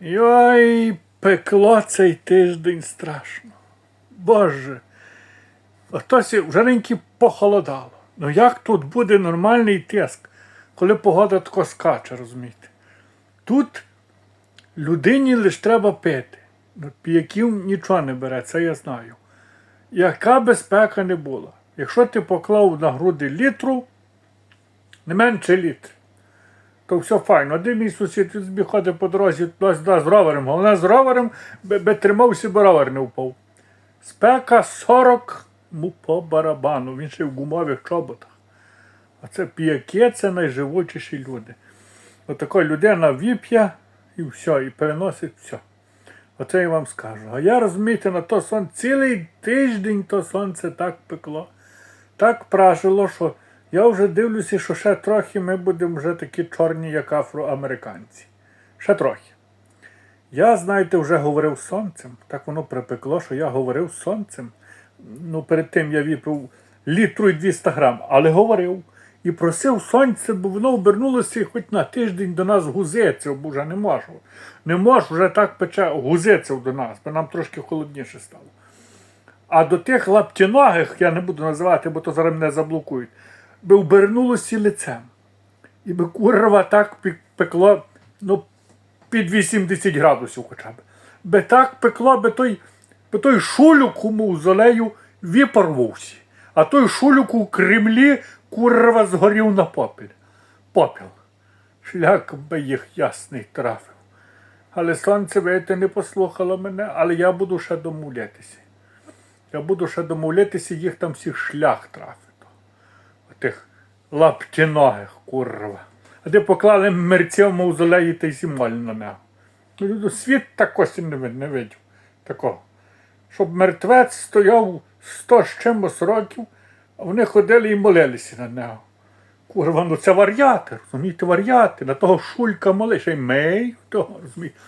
Йой, пекло цей тиждень страшно. Боже. Хтось вже неньки похолодало. Ну як тут буде нормальний тиск, коли погода тако скаче, розумієте? Тут людині лише треба пити. Ну, Піяків нічого не бере, це я знаю. Яка безпека не була. Якщо ти поклав на груди літру, не менше літр, то все файно. Де мій сусід він собі ходить по дорозі туди-сюди з ровером. Головне з ровером, би, би тримався, бо ровер не впав. Спека 40 му по барабану. Він ще в гумових чоботах. А це п'яки, це найживучіші люди. Отако людина віп'є і все, і переносить все. Оце я вам скажу. А я розумієте, на то сон цілий тиждень то сонце так пекло, так пражило, що я вже дивлюся, що ще трохи ми будемо вже такі чорні, як афроамериканці. Ще трохи. Я, знаєте, вже говорив сонцем. Так воно припекло, що я говорив сонцем. Ну, перед тим я випив літру і 200 грам, але говорив. І просив сонце, бо воно обернулося і хоч на тиждень до нас гузеться, бо вже не можу. Не можу вже так пече гузеться до нас, бо нам трошки холодніше стало. А до тих лаптіногих, я не буду називати, бо то зараз мене заблокують, би обернулося лицем. І би курва так пекло, ну, під 80 градусів хоча б. Би так пекло, би той, би той шулюк у мавзолею випарвався. А той шулюк у Кремлі курва згорів на попіл. Попіл. Шлях би їх ясний трафив. Але сонце вийти не послухало мене, але я буду ще домовлятися. Я буду ще домовлятися, їх там всіх шлях трафить. Отих лаптіногих, курва. А де поклали мерця в мавзолеї та й зімаль на нього. Ну, Світ такось не, видів. Такого. Щоб мертвець стояв сто з чимось років, а вони ходили і молилися на нього. Курва, ну це вар'яти, розумієте, вар'яти. На того шулька моли, ще й того, розумієте.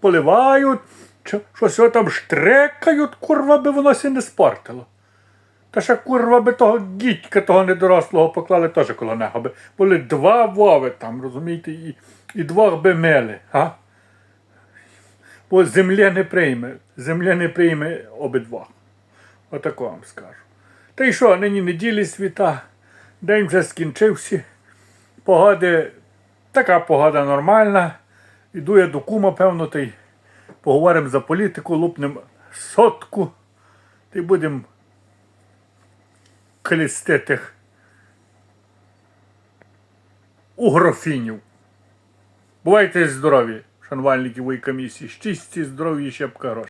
Поливають, щось його там штрекають, курва, би воно сі не спортило. Та ще курва би того дідька, того недорослого поклали теж коло нього. Би були два вови там, розумієте, і, і двох би мели. А? Бо земля не прийме, земля не прийме обидва. Отако вам скажу. Та й що, нині неділі світа, день вже скінчився. Погоди, така погода нормальна. Іду я до кума, певно, та й поговоримо за політику, лупнем сотку, та й будемо клісти тих угрофінів. Бувайте здорові, шанувальники комісії, щисті, здоров'я і щепка грошей.